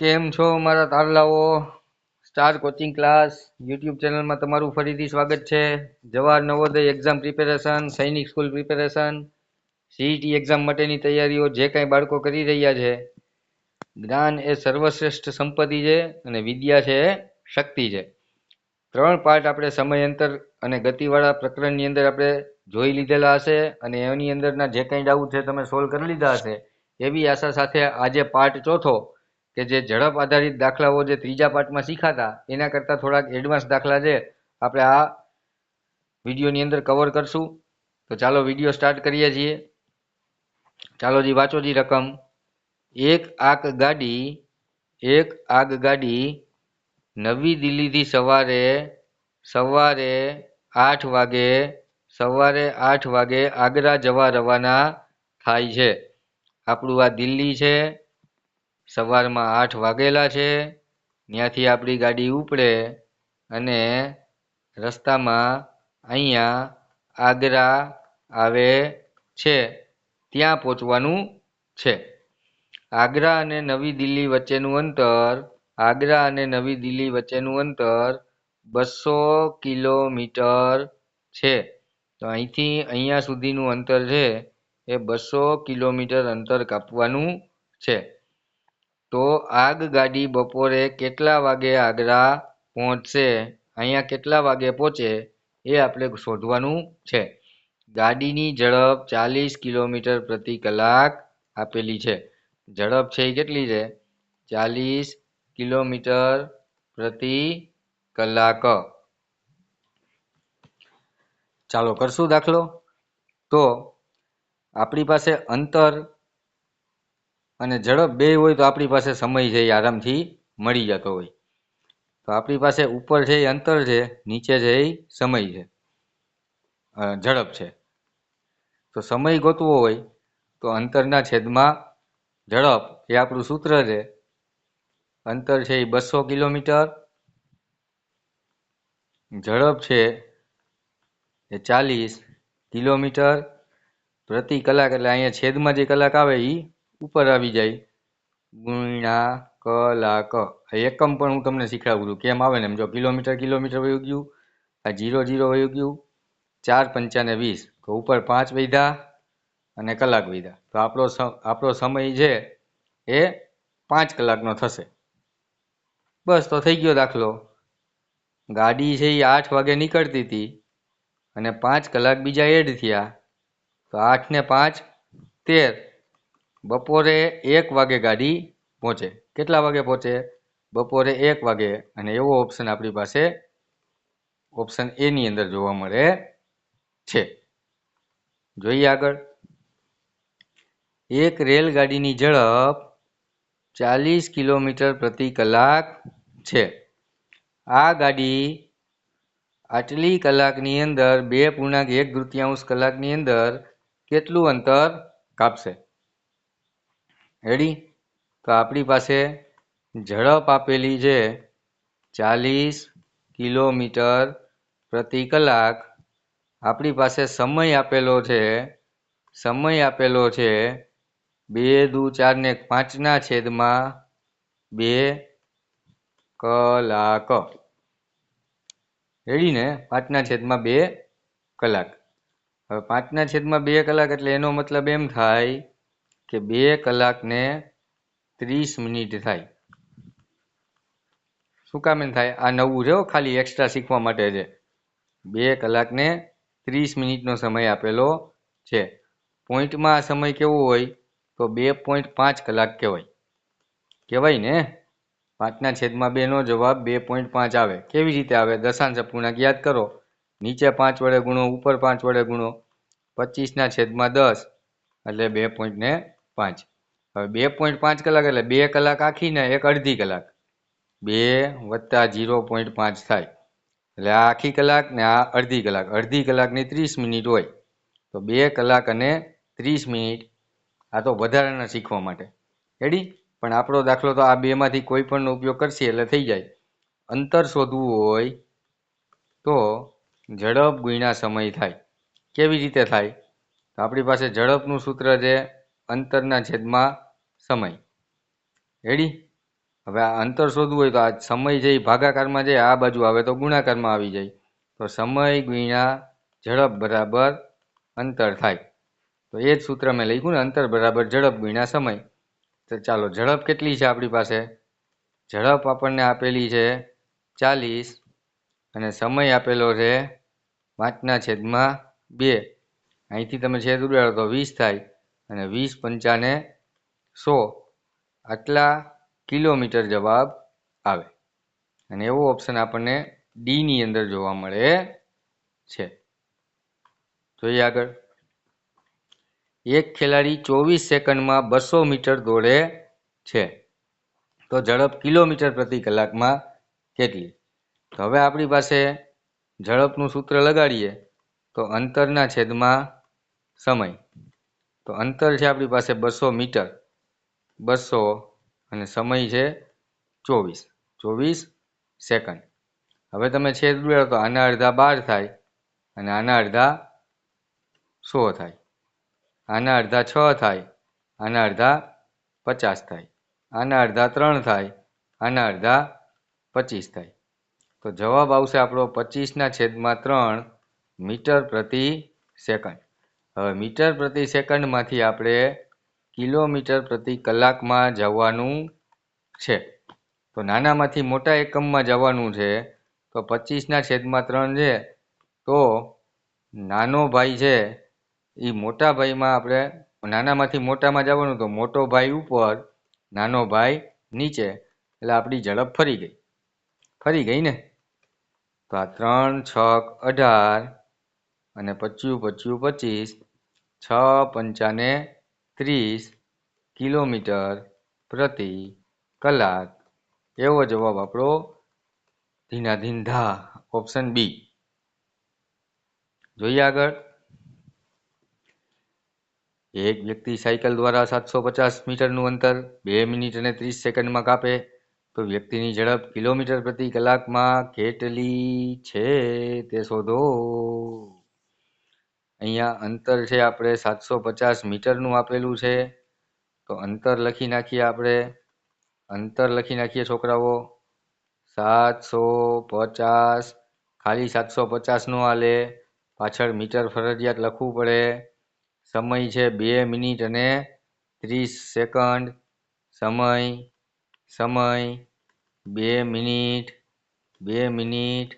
કેમ છો મારા તારલાઓ? સ્ટાર કોચિંગ ક્લાસ યુટ્યુબ ચેનલમાં તમારું ફરીથી સ્વાગત છે. Jawahar Navodaya exam preparation Sainik school preparation CET exam માટેની તૈયારીઓ જે કાંઈ બાળકો કરી રહ્યા છે. જ્ઞાન એ સર્વશ્રેષ્ઠ સંપત્તિ છે અને વિદ્યા છે એ શક્તિ છે. ત્રણ પાર્ટ આપણે સમયાંતર અને ગતિવાળા પ્રકરણની અંદર આપણે જોઈ લીધેલા હશે અને એની અંદરના જે કાંઈ ડાઉટ છે તમે સોલ્વ કરી લીધા હશે એવી આશા સાથે આજે પાર્ટ ચોથો કે જે ઝડપ આધારિત દાખલાઓ જે ત્રીજા પાઠમાં શીખાતા, એના કરતાં થોડાક એડવાન્સ દાખલા છે, આપણે આ વિડીયોની અંદર કવર કરશું. તો ચાલો વીડિયો સ્ટાર્ટ કરીએ છીએ. ચાલો જી, વાંચો જી રકમ. એક આગ ગાડી, એક આગ ગાડી, નવી દિલ્હીથી સવારે સવારે આઠ વાગે, સવારે આઠ વાગે આગ્રા જવા રવાના થાય છે. આપણું આ દિલ્હી છે સવારમાં આઠ વાગેલા છે ત્યાંથી આપણી ગાડી ઉપડે અને રસ્તામાં અહીંયા આગ્રા આવે છે, ત્યાં પહોંચવાનું છે. આગ્રા અને નવી દિલ્હી વચ્ચેનું અંતર, આગ્રા અને નવી દિલ્હી વચ્ચેનું અંતર બસો કિલોમીટર છે. તો અહીંથી અહીંયા સુધીનું અંતર છે એ બસો કિલોમીટર અંતર કાપવાનું છે. તો આગગાડી બપોરે કેટલા વાગે આગ્રા પહોંચશે? અહીંયા કેટલા વાગે પહોંચે? એ આપણે શોધવાનું છે. ગાડીની ઝડપ ચાલીસ કિલોમીટર પ્રતિ કલાક આપેલી છે. ઝડપ છે એ કેટલી છે? ચાલીસ કિલોમીટર પ્રતિ કલાક. ચાલો, કરશું દાખલો. તો આપણી પાસે અંતર અને ઝડપ બે હોય તો આપણી પાસે સમય છે, એ આરામથી મળી જતો હોય. તો આપણી પાસે ઉપર છે, એ અંતર છે, નીચે છે, એ સમય છે. ઝડપ છે. તો સમય ગોતવો હોય તો અંતરના છેદમાં ઝડપ, એ આપણું સૂત્ર છે. અંતર છે એ બસો કિલોમીટર. ઝડપ છે એ ચાલીસ કિલોમીટર. પ્રતિ કલાક, એટલે અહીંયા છેદમાં જે કલાક આવે એ ઉપર આવી જાય. ગુણ્યા કલાક એકમ પણ હું તમને શીખડાવું છું. કેમ આવે ને? એમ જો કિલોમીટર કિલોમીટર વયું ગયું. આ જીરો જીરો વયું ગયું. ચાર પંચાને વીસ. તો ઉપર પાંચ વૈધા અને કલાક વૈધા. તો આપણો આપણો સમય છે એ પાંચ કલાકનો થશે. બસ, તો થઈ ગયો દાખલો. ગાડી છે એ આઠ વાગે નીકળતી હતી અને પાંચ કલાક બીજા એડ થયા. તો આઠ ને પાંચ, તેર. બપોરે એક વાગે ગાડી પહોંચે. કેટલા વાગે પહોંચે? બપોરે એક વાગે. અને એવો ઓપ્શન આપણી પાસે ઓપ્શન એની અંદર જોવા મળે છે. જોઈએ આગળ. એક રેલગાડીની ઝડપ ચાલીસ કિલોમીટર પ્રતિ કલાક છે. આ ગાડી આટલી કલાકની અંદર બે પૂર્ણાંક એક તૃતીયાંશ કલાકની અંદર કેટલું અંતર કાપશે? રેડી તો આપણી પાસે ઝડપ આપેલી છે ચાલીસ કિલોમીટર પ્રતિ કલાક. આપણી પાસે સમય આપેલો છે, સમય આપેલો છે બે દુ ચાર ને પાંચના છેદમાં બે કલાક. રેડી ને? પાંચના છેદમાં બે કલાક. હવે પાંચના છેદમાં બે કલાક એટલે એનો મતલબ એમ થાય કે બે કલાકને ત્રીસ મિનિટ થાય. શું કામ એમ થાય? આ નવું છે ખાલી એક્સ્ટ્રા શીખવા માટે છે બે કલાકને ત્રીસ મિનિટનો સમય આપેલો છે. પોઈન્ટમાં આ સમય કેવો હોય? તો બે પોઈન્ટ પાંચ કલાક કહેવાય. કહેવાય ને? પાંચના છેદમાં બેનો જવાબ બે પોઈન્ટ પાંચ આવે. કેવી રીતે આવે? દશાંશ અપૂર્ણાંક યાદ કરો. નીચે પાંચ વડે ગુણો, ઉપર પાંચ વડે ગુણો. પચીસના છેદમાં દસ એટલે બે પોઈન્ટ ને પાંચ. હવે બે પોઈન્ટ પાંચ કલાક એટલે બે કલાક આખીને એક અડધી કલાક. બે વત્તા જીરો પોઈન્ટ પાંચ થાય. એટલે આ આખી કલાક ને આ અડધી કલાક. અડધી કલાકની ત્રીસ મિનિટ હોય. તો બે કલાક અને ત્રીસ મિનિટ. આ તો વધારાના શીખવા માટે. રેડી પણ આપણો દાખલો તો આ બેમાંથી કોઈ પણનો ઉપયોગ કરશે એટલે થઈ જાય. અંતર શોધવું હોય તો ઝડપ ગુણ્યા સમય થાય. કેવી રીતે થાય? તો આપણી પાસે ઝડપનું સૂત્ર છે અંતરના છેદમાં સમય. રેડી હવે આ અંતર શોધવું હોય તો આ સમય જે ભાગાકારમાં જાય, આ બાજુ આવે તો ગુણાકારમાં આવી જાય. તો સમય ગુણ્યા ઝડપ બરાબર અંતર થાય. તો એ જ સૂત્ર મેં લખ્યું ને, અંતર બરાબર ઝડપ ગુણ્યા સમય. તો ચાલો, ઝડપ કેટલી છે આપણી પાસે? ઝડપ આપણને આપેલી છે ચાલીસ અને સમય આપેલો છે પાંચના છેદમાં બે. અહીંથી તમે છેદ ઉડાડો તો વીસ થાય. અને વીસ પંચાને સો આટલા કિલોમીટર જવાબ આવે. અને એવો ઓપ્શન આપણને ડીની અંદર જોવા મળે છે. જોઈએ આગળ. એક ખેલાડી ચોવીસ સેકન્ડમાં બસો મીટર દોડે છે. તો ઝડપ કિલોમીટર પ્રતિ કલાકમાં કેટલી? તો હવે આપણી પાસે ઝડપનું સૂત્ર લગાડીએ. તો અંતરના છેદમાં સમય. તો અંતર છે આપણી પાસે બસો મીટર. બસો અને સમય છે ચોવીસ. ચોવીસ સેકન્ડ. હવે તમે છેદ ઉડાડો તો આના અડધા બાર થાય અને આના અડધા સો થાય. આના અડધા છ થાય, આના અડધા પચાસ થાય. આના અડધા ત્રણ થાય, આના અડધા પચીસ થાય. તો જવાબ આવશે આપણો પચીસના છેદમાં ત્રણ મીટર પ્રતિ સેકન્ડ. હવે મીટર પ્રતિ સેકન્ડમાંથી આપણે કિલોમીટર પ્રતિ કલાકમાં જવાનું છે. તો નાનામાંથી મોટા એકમમાં જવાનું છે. તો પચીસના છેદમાં ત્રણ છે. તો નાનો ભાઈ છે એ મોટા ભાઈમાં આપણે નાનામાંથી મોટામાં જવાનું તો મોટો ભાઈ ઉપર, નાનો ભાઈ નીચે. એટલે આપણી ઝડપ ફરી ગઈ. ફરી ગઈ ને? તો આ ત્રણ છક અઢાર અને પચ્યું પચ્યું, પચીસ. છ પંચાને ત્રીસ કિલોમીટર પ્રતિ કલાક. એવો જવાબ આપણો ધીના ધીંધા, ઓપ્શન બી. જોઈએ આગળ. એક વ્યક્તિ સાયકલ દ્વારા સાતસો પચાસ મીટરનું અંતર બે મિનિટ અને ત્રીસ સેકન્ડમાં કાપે. તો વ્યક્તિની ઝડપ કિલોમીટર પ્રતિ કલાકમાં કેટલી છે તે શોધો. અહીંયા અંતર છે આપણે સાતસો પચાસ મીટરનું આપેલું છે. તો અંતર લખી નાખીએ આપણે. અંતર લખી નાખીએ છોકરાઓ. સાતસો પચાસ. ખાલી સાતસો પચાસનું હાલે પાછળ મીટર ફરજિયાત લખવું પડે. સમય છે બે મિનિટ અને ત્રીસ સેકન્ડ. સમય સમય, બે મિનિટ બે મિનિટ,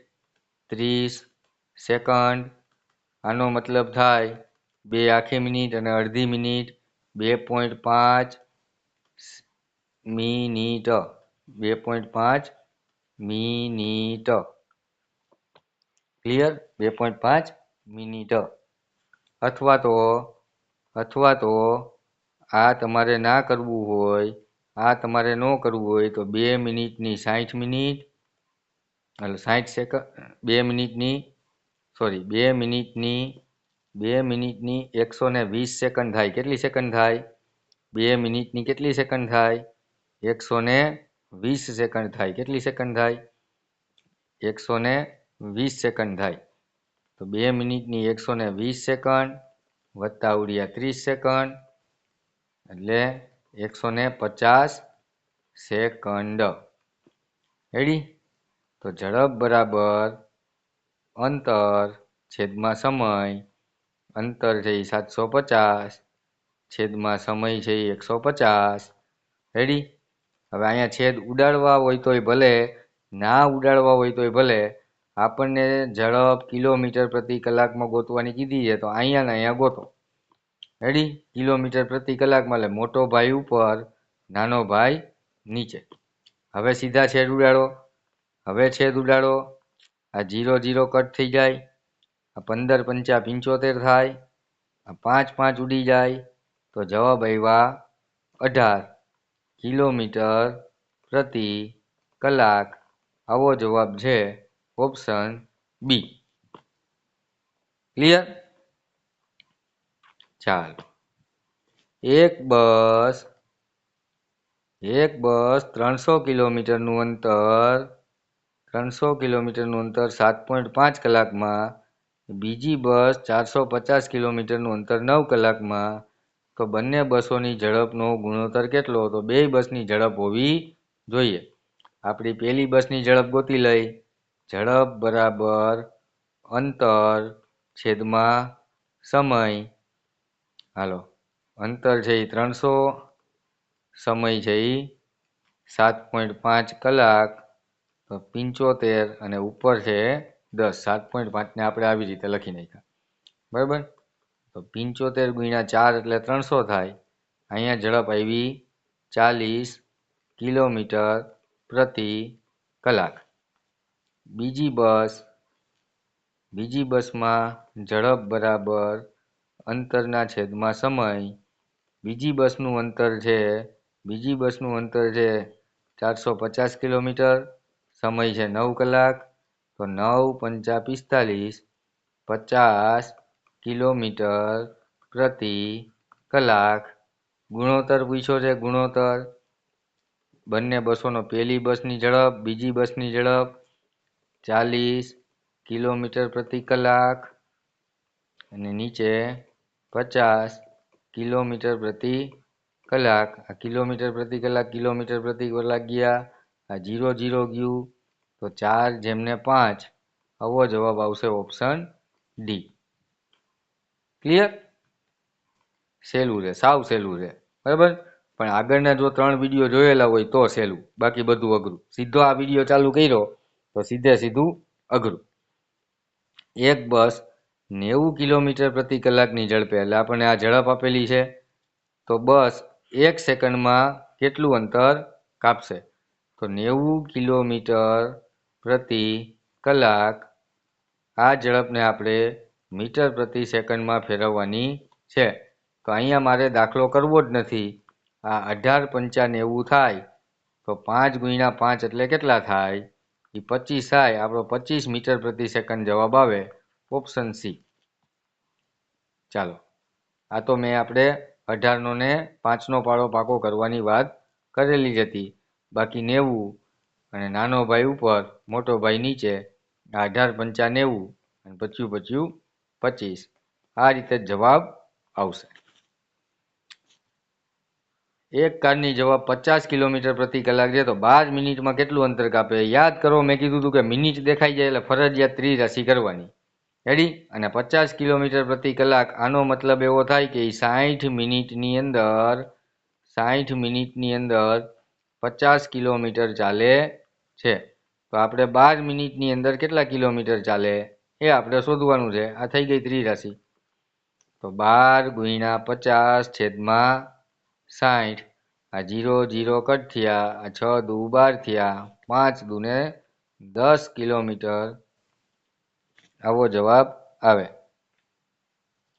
ત્રીસ સેકન્ડ. આનો મતલબ થાય બે આખી મિનિટ અને અડધી મિનિટ, બે પોઈન્ટ પાંચ મિનિટ, બે પોઈન્ટ પાંચ મિનિટ. ક્લિયર બે પોઈન્ટ પાંચ મિનિટ. અથવા તો અથવા તો આ તમારે ના કરવું હોય, આ તમારે ન કરવું હોય, તો બે મિનિટની સાઠ મિનિટ એટલે સાઠ સેકન્ડ બે મિનિટની સોરી, બે મિનિટની બે મિનિટની એકસો ને વીસ સેકન્ડ થાય. કેટલી સેકન્ડ થાય? બે મિનિટની કેટલી સેકન્ડ થાય? એકસો ને વીસ સેકન્ડ થાય. કેટલી સેકન્ડ થાય? એકસો ને વીસ સેકન્ડ થાય. તો બે મિનિટની એકસો ને વીસ સેકન્ડ વત્તા ઉડિયા ત્રીસ સેકન્ડ, એટલે એકસો ને પચાસ સેકન્ડ. રેડી તો ઝડપ બરાબર અંતર, છેદમાં સમય, અંતર છે સાતસો પચાસ, છેદમાં સમય છે એકસો પચાસ. રેડી હવે અહીંયા છેદ ઉડાડવા હોય તોય ભલે, ના ઉડાડવા હોય તોય ભલે, આપણને ઝડપ કિલોમીટર પ્રતિ કલાકમાં ગોતવાની કીધી છે તો અહીંયા ને અહીંયા ગોતો. રેડી કિલોમીટર પ્રતિ કલાકમાં, એટલે મોટો ભાઈ ઉપર, નાનો ભાઈ નીચે. હવે સીધા છેદ ઉડાડો. હવે છેદ ઉડાડો. આ જીરો જીરો કટ થઈ જાય, આ પંદર પંચા પંચોતેર થાય, આ પાંચ પાંચ ઉડી જાય, તો જવાબ આવ્યા અઢાર. કિલોમીટર પ્રતિ કલાક આવો જવાબ છે ઓપ્શન બી. ક્લિયર ચાલો. એક બસ એક બસ ત્રણસો કિલોમીટરનું અંતર ત્રણસો કિલોમીટરનું અંતર સાત પોઈન્ટ પાંચ કલાકમાં, બીજી બસ ચારસો પચાસ કિલોમીટરનું અંતર નવ કલાકમાં, તો બંને બસોની ઝડપનો ગુણોત્તર કેટલો તો બે બસની ઝડપ હોવી જોઈએ. આપણી પહેલી બસની ઝડપ ગોતી લઈ. ઝડપ બરાબર અંતર છેદમાં સમય. હાલો. અંતર છે એ ત્રણસો, સમય છે એ સાત પોઈન્ટ પાંચ કલાક. પંચોતેર અને ઉપર છે દસ, સાત પોઈન્ટ પાંચને આપણે આવી રીતે લખી નાખ્યા. બરાબર? તો પંચોતેર ગુણ્યા ચાર એટલે ત્રણસો થાય. અહીંયા ઝડપ આવી ચાલીસ કિલોમીટર પ્રતિ કલાક. બીજી બસ, બીજી બસમાં ઝડપ બરાબર અંતરના છેદમાં સમય. બીજી બસનું અંતર છે, બીજી બસનું અંતર છે ચારસો પચાસ કિલોમીટર. સમય છે નવ કલાક, તો નવ પંચા પિસ્તાલીસ, પચાસ કિલોમીટર પ્રતિ કલાક. ગુણોત્તર પૂછ્યો છે, ગુણોત્તર. બંને બસોનો પહેલી બસની ઝડપ, બીજી બસની ઝડપ, ચાલીસ કિલોમીટર પ્રતિ કલાક. અને નીચે પચાસ કિલોમીટર પ્રતિ કલાક. આ કિલોમીટર પ્રતિ કલાક, કિલોમીટર પ્રતિ કલાક ગયા. આ જીરો જીરો ગયું, તો ચાર જેમને પાંચ, આવો જવાબ આવશે ઓપ્શન ડી ક્લિયર સહેલું રહે, સાવ સહેલું રહે, બરાબર? પણ આગળના જો ત્રણ વીડિયો જોયેલા હોય તો સહેલું, બાકી બધું અઘરું. સીધો આ વીડિયો ચાલુ કર્યો, તો સીધે સીધું અઘરું. એક બસ નેવું કિલોમીટર પ્રતિ કલાકની ઝડપે, એટલે આપણને આ ઝડપ આપેલી છે. તો બસ એક સેકન્ડમાં કેટલું અંતર કાપશે? તો નેવું કિલોમીટર પ્રતિ કલાક આ ઝડપને આપણે મીટર પ્રતિ સેકન્ડમાં ફેરવવાની છે. તો અહીંયા મારે દાખલો કરવો જ નથી. આ અઢાર પંચા નેવું થાય તો પાંચ ગુણ્યા પાંચ એટલે કેટલા થાય? એ પચીસ થાય. આપણો પચીસ મીટર પ્રતિ સેકન્ડ જવાબ આવે ઓપ્શન સી. ચાલો. આ તો મેં આપણે અઢારનો ને પાંચનો પાળો પાકો કરવાની વાત કરેલી જ હતી. બાકી નેવું અને નાનો ભાઈ ઉપર, મોટો ભાઈ નીચે, અઢાર પંચા અને પચ્યું પચ્યું પચીસ. આ રીતે જવાબ આવશે. એક કારની જવાબ પચાસ કિલોમીટર પ્રતિ કલાક છે, તો બાર મિનિટમાં કેટલું અંતર કાપે? યાદ કરો, મેં કીધું હતું કે મિનિટ દેખાઈ જાય એટલે ફરજિયાત ત્રિરાશી કરવાની. રેડી અને પચાસ કિલોમીટર પ્રતિ કલાક, આનો મતલબ એવો થાય કે સાઠ મિનિટની અંદર સાઠ મિનિટની અંદર પચાસ કિલોમીટર ચાલે છે. તો આપણે બાર મિનિટની અંદર કેટલા કિલોમીટર ચાલે? એ આપણે શોધવાનું છે. આ થઈ ગઈ ત્રિરાશી. તો બાર ગુણ્યા પચાસ છેદમાં સાઠ. આ જીરો જીરો કટ થયા. આ છ દુ બાર થયા. પાંચ દુને દસ કિલોમીટર. આવો જવાબ આવે.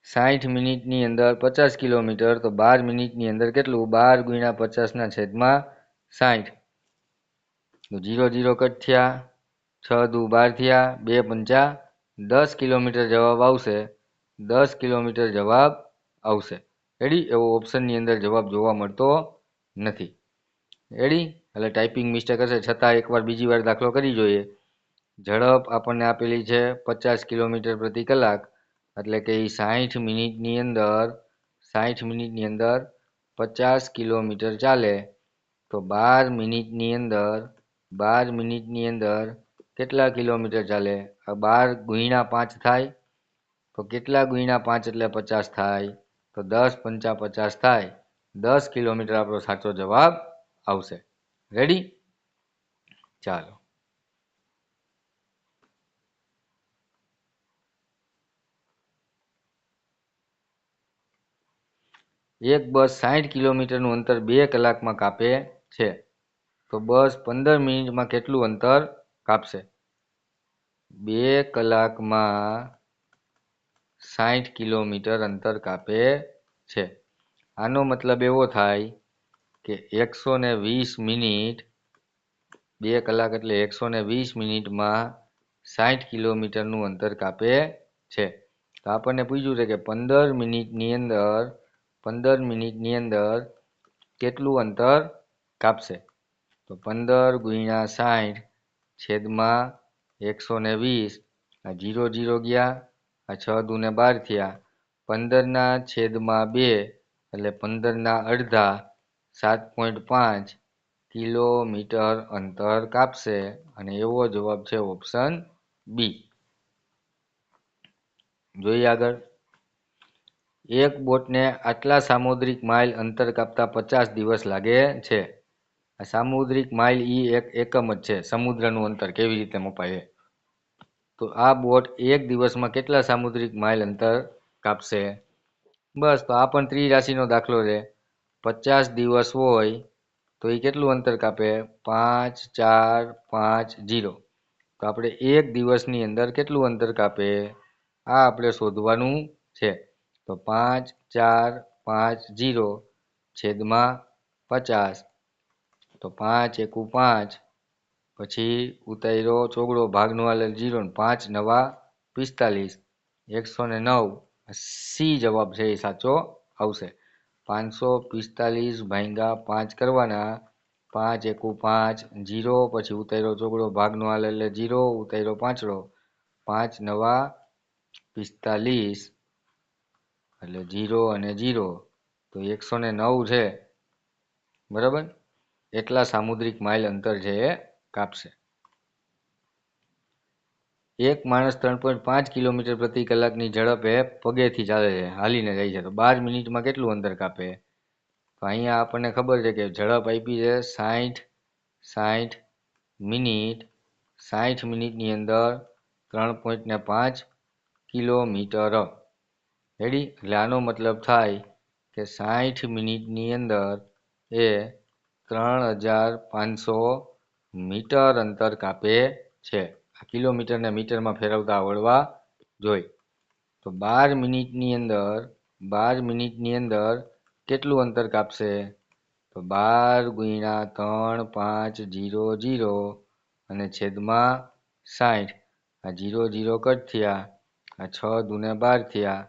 સાઠ મિનિટની અંદર પચાસ કિલોમીટર. તો બાર મિનિટની અંદર કેટલું? બાર ગુણ્યા પચાસના છેદમાં સાઠ. તો જીરો જીરો કટ થયા, છ દુ બાર થયા, બે પંચા, દસ કિલોમીટર જવાબ આવશે, દસ કિલોમીટર જવાબ આવશે. રેડી એવો ઓપ્શનની અંદર જવાબ જોવા મળતો નથી. રેડી એટલે ટાઈપિંગ મિસ્ટેક હશે, છતાં એકવાર બીજી વાર દાખલો કરી જોઈએ. ઝડપ આપણને આપેલી છે પચાસ કિલોમીટર પ્રતિ કલાક, એટલે કે એ સાઠ મિનિટની અંદર, સાઠ મિનિટની અંદર પચાસ કિલોમીટર ચાલે. તો બાર મિનિટની અંદર, બાર મિનિટની અંદર કેટલા કિલોમીટર ચાલે? આ બાર ગુણ્યા પાંચ થાય, તો કેટલા ગુણ્યા પાંચ એટલે પચાસ થાય? તો દસ પંચા પચાસ થાય, દસ કિલોમીટર આપણો સાચો જવાબ આવશે. રેડી ચાલો. એક બસ સાઠ કિલોમીટરનું અંતર બે કલાકમાં કાપે છે. તો બસ પંદર મિનિટમાં કેટલું અંતર કાપશે? બે કલાકમાં સાઠ કિલોમીટર અંતર કાપે છે. આનો મતલબ એવો થાય કે એકસો ને વીસ મિનિટ, બે કલાક એટલે એકસો ને વીસ મિનિટમાં સાઠ કિલોમીટરનું અંતર કાપે છે. તો આપણને પૂછ્યું છે કે પંદર મિનિટની અંદર, પંદર મિનિટની અંદર કેટલું અંતર કાપશે. તો પંદર ગુણ્યા સાઠ છેદમાં એકસો ને વીસ આ જીરો જીરો ગયા, આ છ દુને બાર થયા. પંદરના છેદમાં બે, એટલે પંદરના અડધા, સાત પોઈન્ટ પાંચ કિલોમીટર અંતર કાપશે. અને એવો જવાબ છે ઓપ્શન બી. જોઈએ આગળ. એક બોટને આટલા સામુદ્રિક માઇલ અંતર કાપતા પચાસ દિવસ લાગે છે. સામુદ્રિક માઇલ ઈ એક, એકમ જ છે. સમુદ્રનું અંતર કેવી રીતે મપાય એ? તો આ બોટ એક દિવસમાં કેટલા સામુદ્રિક માઇલ અંતર કાપશે? બસ, તો આ પણ ત્રિરાશિનો દાખલો છે. પચાસ દિવસ હોય તો એ કેટલું અંતર કાપે? પાંચ, ચાર, પાંચ, જીરો. તો આપણે એક દિવસની અંદર કેટલું અંતર કાપે? આ આપણે શોધવાનું છે. તો પાંચ, ચાર, પાંચ, જીરો, છેદમાં પચાસ. તો પાંચ, એકુ પાંચ. પછી ઉતાર્યો ચોગડો ભાગનો આલે જીરો ને પાંચ, નવા પિસ્તાલીસ. એકસો ને નવ. સી જવાબ છે એ સાચો આવશે. પાંચસો પિસ્તાલીસ ભાંગા પાંચ કરવાના. પાંચ, એકુ પાંચ, જીરો. પછી ઉતાર્યો ચોગડો ભાગનો આલે એટલે જીરો, ઉતાર્યો પાંચડો. પાંચ, નવા પિસ્તાલીસ. એટલે જીરો અને જીરો. તો એકસો ને નવ છે. બરાબર? એટલા સામુદ્રિક માઇલ અંતર છે એ કાપશે. એક માણસ ત્રણ પોઈન્ટ પાંચ કિલોમીટર પ્રતિ કલાકની ઝડપે પગેથી ચાલે છે, હાલીને જાય છે. તો બાર મિનિટમાં કેટલું અંતર કાપે? તો અહીંયા આપણને ખબર છે કે ઝડપ આપી છે સાઠ સાઠ મિનિટ સાઠ મિનિટની અંદર ત્રણ પોઈન્ટ ને પાંચ કિલોમીટર. રેડી એટલે આનો મતલબ થાય કે સાઠ મિનિટની અંદર એ ત્રણ હજાર પાંચસો મીટર અંતર કાપે છે. આ કિલોમીટરને મીટરમાં ફેરવતા આવડવા જોઈએ તો બાર મિનિટની અંદર, બાર મિનિટની અંદર કેટલું અંતર કાપશે? તો બાર ગુણ્યા ત્રણ પાંચ જીરો જીરો અને છેદમાં સાઠ. આ જીરો જીરો કટ થયા, આ છ દૂને બાર થયા,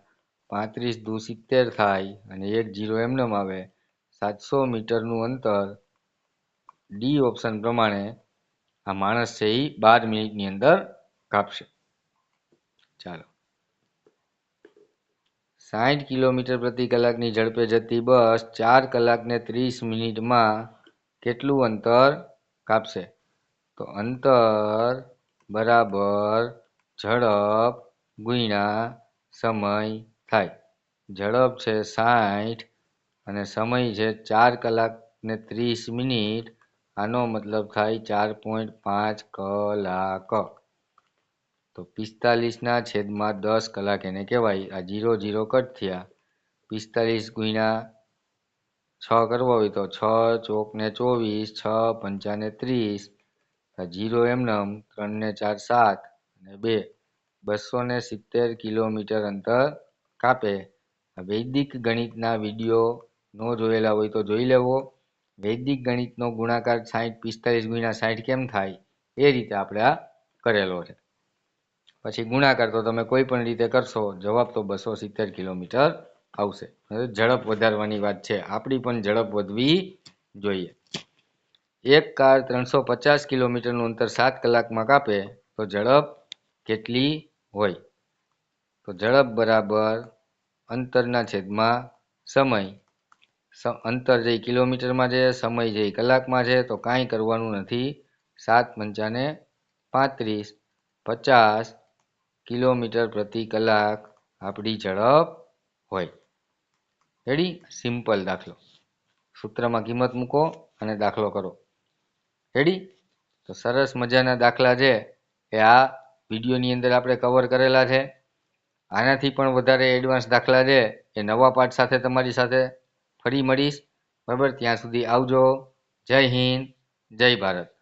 પાંત્રીસ દુ સિત્તેર થાય અને એક જીરો એમનેમ આવે. સાતસો મીટરનું અંતર ડી ઓપ્શન પ્રમાણે આ માણસ છે એ બાર મિનિટની અંદર કાપશે. ચાલો. સાઠ કિલોમીટર પ્રતિ કલાકની ઝડપે જતી બસ ચાર કલાકને ત્રીસ મિનિટમાં કેટલું અંતર કાપશે? તો અંતર બરાબર ઝડપ ગુણ્યા સમય થાય. ઝડપ છે સાઠ અને સમય છે ચાર કલાક ને ત્રીસ મિનિટ આનો મતલબ થાય ચાર પોઈન્ટ પાંચ કલાક. તો પિસ્તાલીસના છેદમાં દસ કલાક એને કહેવાય. આ જીરો જીરો કટ થયા. પિસ્તાલીસ ગુણ્યા છ કરવા હોય તો છ ચોકને ચોવીસ, છ પંચાને ત્રીસ. જીરો એમનમ ત્રણને ચાર સાત અને બે. બસો ને સિત્તેર કિલોમીટર અંતર કાપે. વૈદિક ગણિતના વીડિયો ન જોયેલા હોય તો જોઈ લેવો. વૈદિક ગણિતનો ગુણાકાર સાહીઠ પિસ્તાલીસ ગુણ્યા સાહીઠ કેમ થાય? એ રીતે આપણે આ કરેલો છે. પછી ગુણાકાર તો તમે કોઈ પણ રીતે કરશો, જવાબ તો બસો સિત્તેર કિલોમીટર આવશે. ઝડપ વધારવાની વાત છે. આપણી પણ ઝડપ વધવી જોઈએ. એક કાર ત્રણસો પચાસ કિલોમીટરનું અંતર સાત કલાકમાં કાપે તો ઝડપ કેટલી હોય? તો ઝડપ બરાબર અંતરના છેદમાં સમય અંતર જે કિલોમીટરમાં છે, સમય જે કલાકમાં છે, તો કાંઈ કરવાનું નથી. સાત પંચાને પાંત્રીસ, પચાસ કિલોમીટર પ્રતિ કલાક આપણી ઝડપ હોય. રેડી સિમ્પલ દાખલો. સૂત્રમાં કિંમત મૂકો અને દાખલો કરો. રેડી તો સરસ મજાના દાખલા છે. એ આ વિડીયોની અંદર આપણે કવર કરેલા છે. આનાથી પણ વધારે એડવાન્સ દાખલા છે. એ નવા પાઠ સાથે તમારી સાથે ફરી મળીશ. બરાબર ત્યાં સુધી આવજો. જય હિન્દ જય ભારત.